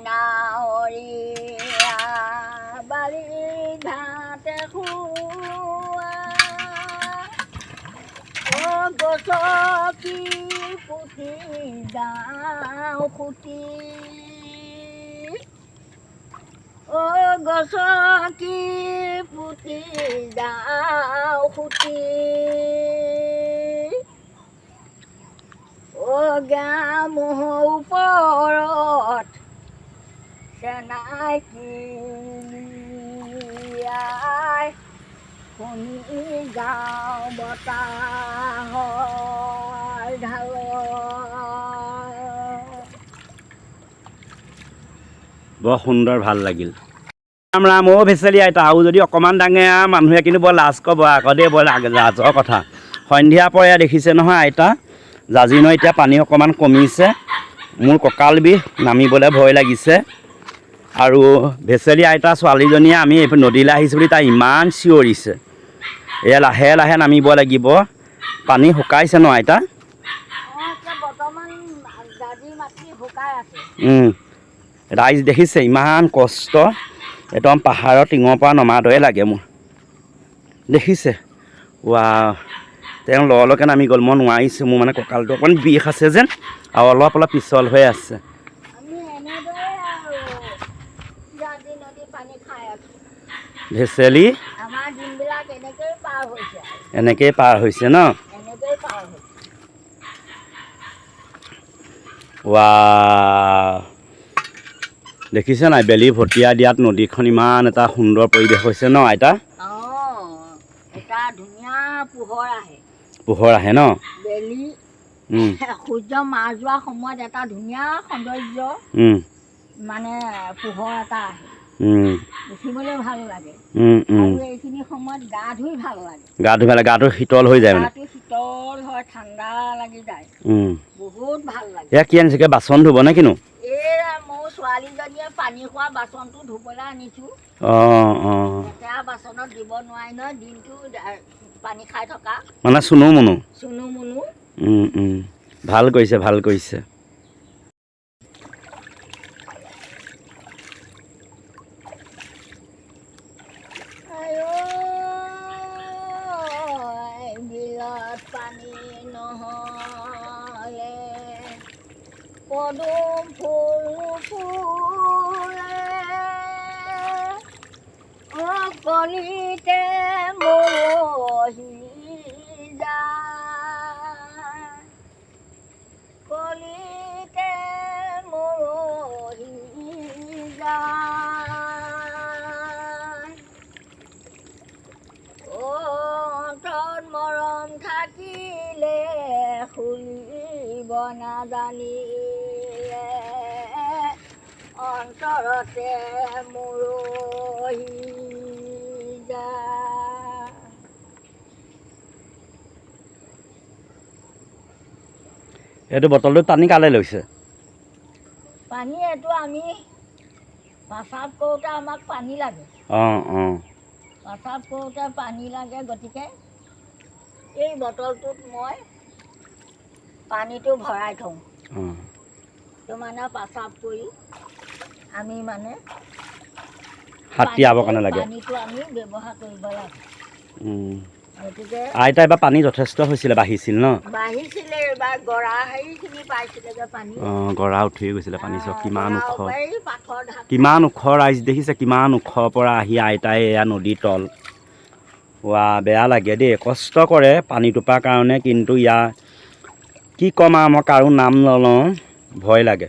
নাৱৰীয়া বাৰী ঘাটে শুৱা অ গছকি পুঠি যাওঁ খুটি। অ গছকি পুতি যাওঁ খুটি। অ গামোহ ওপৰত চেনাই বৰ সুন্দৰ ভালো লাগিল। ৰাম ৰাম, অ' ভেচেলি আইতা, আৰু যদি অকণমান ডাঙে আৰু মানুহে কিন্তু বৰ লাজ ক'ব, আকৌ দেই বৰ লাজ- লাজৰ কথা। সন্ধিয়া পৰে, দেখিছে নহয় আইতা। জাজিনৰ এতিয়া পানী অকণমান কমিছে। মোৰ কঁকাল বিষ, নামিবলৈ ভয় লাগিছে। আৰু ভেচেলি আইতা ছোৱালীজনীয়ে আমি নদীলৈ আহিছোঁ বুলি তাই ইমান চিঞৰিছে। এয়া লাহে লাহে নামিব লাগিব। পানী শুকাইছে ন আইতা? ৰাইজ দেখিছে ইমান কষ্ট। একদম পাহাৰৰ টিঙৰ পৰা নমা দৰে লাগে মোৰ। দেখিছে? ৱা তেওঁ লৰলকে নামি গ'ল। মই নোৱাৰিছোঁ। মোৰ মানে কঁকালটো অকণমান বিষ আছে যেন। আৰু অলপ অলপ পিছল হৈ আছে আমি এনেদৰে আৰু দাদী নদী পানী খাই আছোঁ ভেচেলি? এনেকেই পাৰ হৈছে। ন? ৱা দেখিছে নাই বেলি ভটিয়া দিয়াত নদীখন ইমান এটা সুন্দৰ পৰিৱেশ হৈছে ন আইতা? অঁ এটা ধুনীয়া পোহৰ আহে। পোহৰ আহে ন? বেলি সূৰ্য মাৰ যোৱা সময়ত এটা ধুনীয়া সৌন্দৰ্য মানে পোহৰ এটা আহে। গা ধুই পেলাই গাটো শীতল হৈ যায় মানে। শীতল হয় ঠাণ্ডা লাগি যায়। বহুত ভালো লাগে। এয়া কি আনিছে বাচন ধুব নে কিনো? ছোৱালীজনীয়ে পানী খোৱা বাচনটো ধুবলৈ আনিছোঁ। অঁ অঁ। লেতেৰা বাচনত দিব নোৱাৰি নহয় দিনটো পানী খাই থকা। মানে চুনো মুনু? চুনু মুনু। ভালো কৰিছে ভালো কৰিছে। পানী নহ'লে পদুম ফুল ফুলে। অকণিতে মৰহি নাজানিলে অন্তৰতে মৰহি এইটো বটলটো পানী কালে লৈছে? পানী এইটো আমি প্ৰস্ৰাৱ কৰোঁতে আমাক পানী লাগে। অঁ অঁ। প্ৰস্ৰাৱ কৰোঁতে পানী লাগে গতিকে এই বটলটোত মই পানীটো ভৰাই থওঁ। তো মানে প্ৰস্ৰাৱ কৰি আমি মানে হাত তিয়াবৰ কাৰণে লাগে। পানীটো আমি ব্যৱহাৰ কৰিব লাগে। গতিকে আইতা এবাৰ পানী যথেষ্ট হৈছিলে বাঢ়িছিল ন? বাঢ়িছিলে এইবাৰ গৰা হেৰিখিনি পাইছিলেগৈ পানী। অঁ গৰা উঠি গৈছিলে পানী চব কিমান ওখ। কিমান ওখ ৰাইজ দেখিছে কিমান ওখৰ পৰা আহি আইতাই এয়া নদীৰ তল। ৱা বেয়া লাগে দেই কষ্ট কৰে পানীটোপাৰ কাৰণে কিন্তু ইয়াৰ কি ক'ম আৰু মই কাৰো নাম নলওঁ ভয় লাগে।